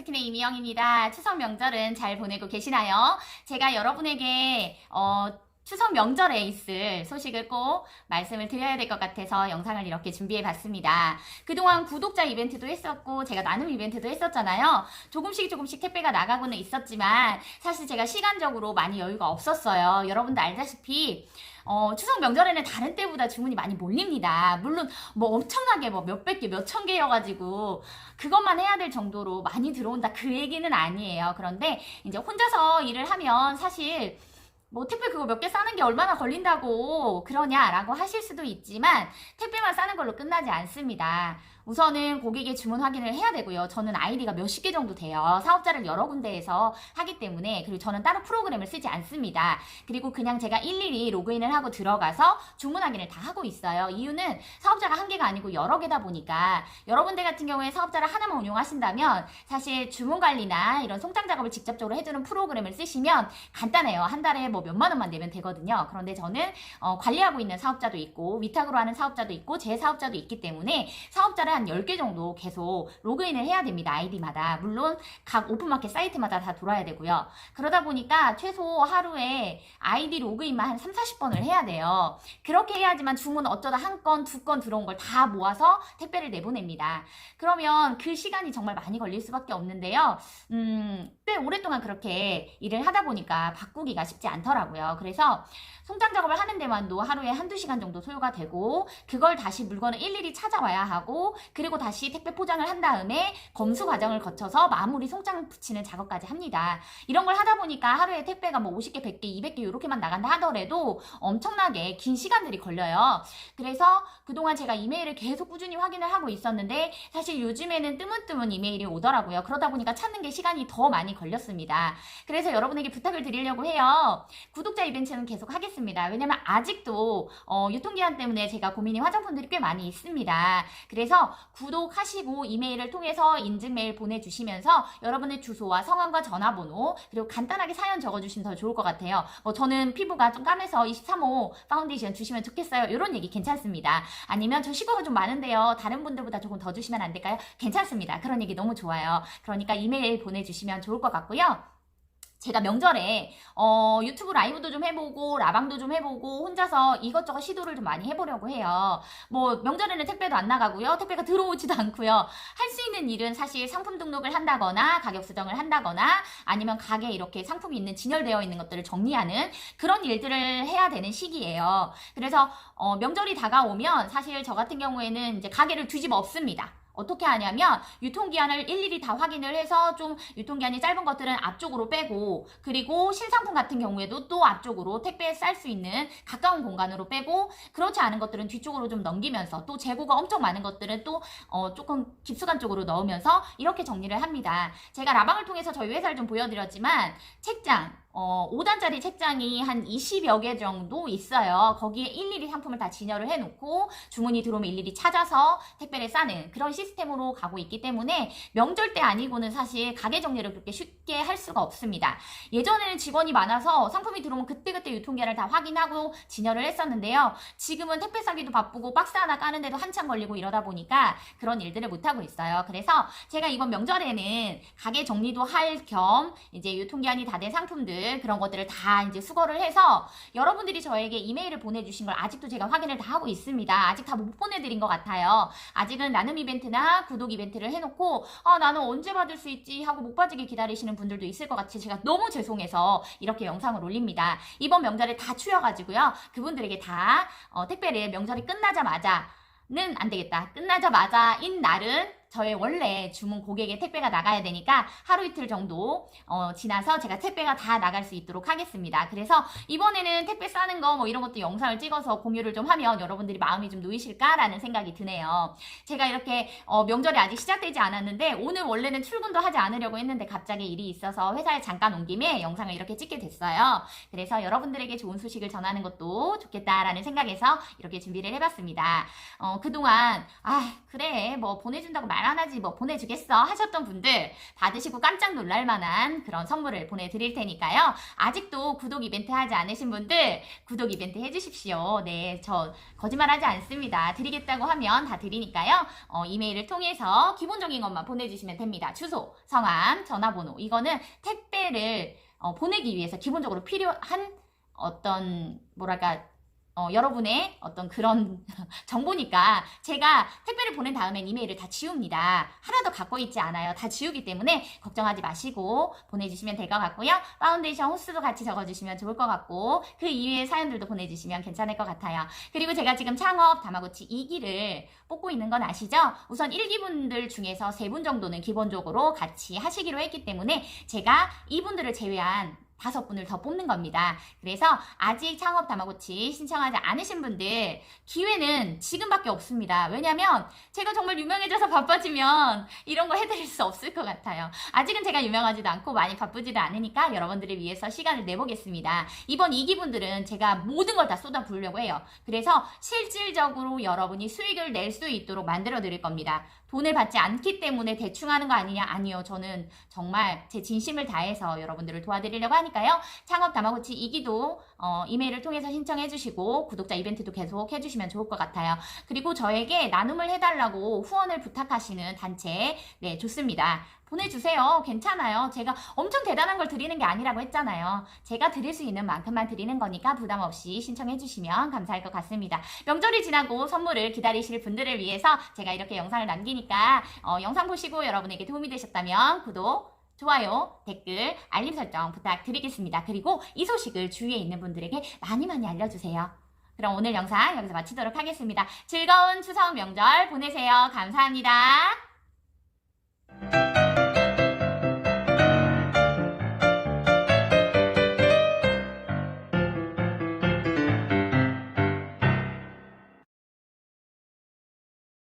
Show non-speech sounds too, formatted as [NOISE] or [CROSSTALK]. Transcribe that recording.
럭스킨의 이미영입니다. 추석 명절은 잘 보내고 계시나요? 제가 여러분에게 어, 추석 명절에 있을 소식을 꼭 말씀을 드려야 될 것 같아서 영상을 이렇게 준비해 봤습니다. 그동안 구독자 이벤트도 했었고 제가 나눔 이벤트도 했었잖아요. 조금씩 조금씩 택배가 나가고는 있었지만 사실 제가 시간적으로 많이 여유가 없었어요. 여러분도 알다시피 어, 추석 명절에는 다른 때보다 주문이 많이 몰립니다. 물론 뭐 엄청나게 뭐 몇백 개, 몇천 개여가지고 그것만 해야 될 정도로 많이 들어온다 그 얘기는 아니에요. 그런데 이제 혼자서 일을 하면 사실 뭐 택배 그거 몇 개 싸는 게 얼마나 걸린다고 그러냐라고 하실 수도 있지만 택배만 싸는 걸로 끝나지 않습니다. 우선은 고객의 주문 확인을 해야 되고요. 저는 아이디가 몇십 개 정도 돼요. 사업자를 여러 군데에서 하기 때문에 그리고 저는 따로 프로그램을 쓰지 않습니다. 그리고 그냥 제가 일일이 로그인을 하고 들어가서 주문 확인을 다 하고 있어요. 이유는 사업자가 한 개가 아니고 여러 개다 보니까 여러 군데 같은 경우에 사업자를 하나만 운용하신다면 사실 주문 관리나 이런 송장 작업을 직접적으로 해주는 프로그램을 쓰시면 간단해요. 한 달에 뭐 몇만 원만 내면 되거든요. 그런데 저는 어, 관리하고 있는 사업자도 있고 위탁으로 하는 사업자도 있고 제 사업자도 있기 때문에 사업자를 한 10개 정도 계속 로그인을 해야 됩니다. 아이디마다. 물론 각 오픈마켓 사이트마다 다 돌아야 되고요. 그러다 보니까 최소 하루에 아이디 로그인만 한 3, 40번을 해야 돼요. 그렇게 해야지만 주문 어쩌다 한 건, 두 건 들어온 걸 다 모아서 택배를 내보냅니다. 그러면 그 시간이 정말 많이 걸릴 수밖에 없는데요. 음, 꽤 오랫동안 그렇게 일을 하다 보니까 바꾸기가 쉽지 않더라고요. 그래서 송장 작업을 하는 데만도 하루에 한두 시간 정도 소요가 되고 그걸 다시 물건을 일일이 찾아와야 하고 그리고 다시 택배 포장을 한 다음에 검수 과정을 거쳐서 마무리 송장 붙이는 작업까지 합니다. 이런 걸 하다 보니까 하루에 택배가 뭐 50개, 100개, 200개 이렇게만 나간다 하더라도 엄청나게 긴 시간들이 걸려요. 그래서 그동안 제가 이메일을 계속 꾸준히 확인을 하고 있었는데 사실 요즘에는 뜨문뜨문 이메일이 오더라고요. 그러다 보니까 찾는 게 시간이 더 많이 걸렸습니다. 그래서 여러분에게 부탁을 드리려고 해요. 구독자 이벤트는 계속 하겠습니다. 왜냐면 아직도 어, 유통기한 때문에 제가 고민이 화장품들이 꽤 많이 있습니다. 그래서 구독하시고 이메일을 통해서 인증 메일 보내주시면서 여러분의 주소와 성함과 전화번호 그리고 간단하게 사연 적어주시면 더 좋을 것 같아요. 뭐 저는 피부가 좀 까매서 23호 파운데이션 주시면 좋겠어요. 이런 얘기 괜찮습니다. 아니면 저 시구가 좀 많은데요. 다른 분들보다 조금 더 주시면 안 될까요? 괜찮습니다. 그런 얘기 너무 좋아요. 그러니까 이메일 보내주시면 좋을 것 같고요. 제가 명절에 어, 유튜브 라이브도 좀 해보고 라방도 좀 해보고 혼자서 이것저것 시도를 좀 많이 해보려고 해요. 뭐 명절에는 택배도 안 나가고요. 택배가 들어오지도 않고요. 할 수 있는 일은 사실 상품 등록을 한다거나 가격 수정을 한다거나 아니면 가게에 이렇게 상품이 있는 진열되어 있는 것들을 정리하는 그런 일들을 해야 되는 시기예요. 그래서 어, 명절이 다가오면 사실 저 같은 경우에는 이제 가게를 뒤집어 엎습니다. 어떻게 하냐면 유통기한을 일일이 다 확인을 해서 좀 유통기한이 짧은 것들은 앞쪽으로 빼고 그리고 신상품 같은 경우에도 또 앞쪽으로 택배에 쌀 수 있는 가까운 공간으로 빼고 그렇지 않은 것들은 뒤쪽으로 좀 넘기면서 또 재고가 엄청 많은 것들은 또 어, 조금 깊숙한 쪽으로 넣으면서 이렇게 정리를 합니다. 제가 라방을 통해서 저희 회사를 좀 보여드렸지만 책장 어, 5단짜리 책장이 한 20여 개 정도 있어요. 거기에 일일이 상품을 다 진열을 해놓고 주문이 들어오면 일일이 찾아서 택배를 싸는 그런 시스템으로 가고 있기 때문에 명절 때 아니고는 사실 가게 정리를 그렇게 쉽게 할 수가 없습니다. 예전에는 직원이 많아서 상품이 들어오면 그때그때 유통기한을 다 확인하고 진열을 했었는데요. 지금은 택배 싸기도 바쁘고 박스 하나 까는데도 한참 걸리고 이러다 보니까 그런 일들을 못하고 있어요. 그래서 제가 이번 명절에는 가게 정리도 할 겸 이제 유통기한이 다 된 상품들 그런 것들을 다 이제 수거를 해서 여러분들이 저에게 이메일을 보내주신 걸 아직도 제가 확인을 다 하고 있습니다. 아직 다 못 보내드린 것 같아요. 아직은 나눔 이벤트나 구독 이벤트를 해놓고 아 나는 언제 받을 수 있지 하고 못 받게 기다리시는 분들도 있을 것 같이 제가 너무 죄송해서 이렇게 영상을 올립니다. 이번 명절에 다 추여가지고요. 그분들에게 다 어, 택배를 명절이 끝나자마자 는 안 되겠다. 끝나자마자인 날은 저의 원래 주문 고객의 택배가 나가야 되니까 하루 이틀 정도 어, 지나서 제가 택배가 다 나갈 수 있도록 하겠습니다. 그래서 이번에는 택배 싸는 거 뭐 이런 것도 영상을 찍어서 공유를 좀 하면 여러분들이 마음이 좀 놓이실까라는 생각이 드네요. 제가 이렇게 어, 명절이 아직 시작되지 않았는데 오늘 원래는 출근도 하지 않으려고 했는데 갑자기 일이 있어서 회사에 잠깐 온 김에 영상을 이렇게 찍게 됐어요. 그래서 여러분들에게 좋은 소식을 전하는 것도 좋겠다라는 생각에서 이렇게 준비를 해봤습니다. 어, 그동안 아 그래 뭐 보내준다고 말 말안 하지 뭐 보내주겠어 하셨던 분들 받으시고 깜짝 놀랄 만한 그런 선물을 보내드릴 테니까요. 아직도 구독 이벤트 하지 않으신 분들 구독 이벤트 해주십시오. 네, 저 거짓말하지 않습니다. 드리겠다고 하면 다 드리니까요. 어, 이메일을 통해서 기본적인 것만 보내주시면 됩니다. 주소, 성함, 전화번호 이거는 택배를 어, 보내기 위해서 기본적으로 필요한 어떤 뭐랄까 어, 여러분의 어떤 그런 [LAUGHS] 정보니까 제가 택배를 보낸 다음엔 이메일을 다 지웁니다. 하나도 갖고 있지 않아요. 다 지우기 때문에 걱정하지 마시고 보내주시면 될 것 같고요. 파운데이션 호스도 같이 적어주시면 좋을 것 같고 그 이외의 사연들도 보내주시면 괜찮을 것 같아요. 그리고 제가 지금 창업 다마고치 2기를 뽑고 있는 건 아시죠? 우선 1기분들 중에서 3분 정도는 기본적으로 같이 하시기로 했기 때문에 제가 이분들을 제외한 다섯 분을 더 뽑는 겁니다. 그래서 아직 창업 다마고치 신청하지 않으신 분들 기회는 지금밖에 없습니다. 왜냐면 제가 정말 유명해져서 바빠지면 이런 거 해드릴 수 없을 것 같아요. 아직은 제가 유명하지도 않고 많이 바쁘지도 않으니까 여러분들을 위해서 시간을 내보겠습니다. 이번 2기 분들은 제가 모든 걸 다 쏟아 부으려고 해요. 그래서 실질적으로 여러분이 수익을 낼 수 있도록 만들어 드릴 겁니다. 돈을 받지 않기 때문에 대충 하는 거 아니냐? 아니요. 저는 정말 제 진심을 다해서 여러분들을 도와드리려고 하니까 요. 창업 다마고치 2기도 어, 이메일을 통해서 신청해 주시고 구독자 이벤트도 계속 해주시면 좋을 것 같아요. 그리고 저에게 나눔을 해달라고 후원을 부탁하시는 단체 네 좋습니다. 보내주세요. 괜찮아요. 제가 엄청 대단한 걸 드리는 게 아니라고 했잖아요. 제가 드릴 수 있는 만큼만 드리는 거니까 부담 없이 신청해 주시면 감사할 것 같습니다. 명절이 지나고 선물을 기다리실 분들을 위해서 제가 이렇게 영상을 남기니까 어, 영상 보시고 여러분에게 도움이 되셨다면 구독, 좋아요, 댓글, 알림 설정 부탁드리겠습니다. 그리고 이 소식을 주위에 있는 분들에게 많이 많이 알려주세요. 그럼 오늘 영상 여기서 마치도록 하겠습니다. 즐거운 추석 명절 보내세요. 감사합니다.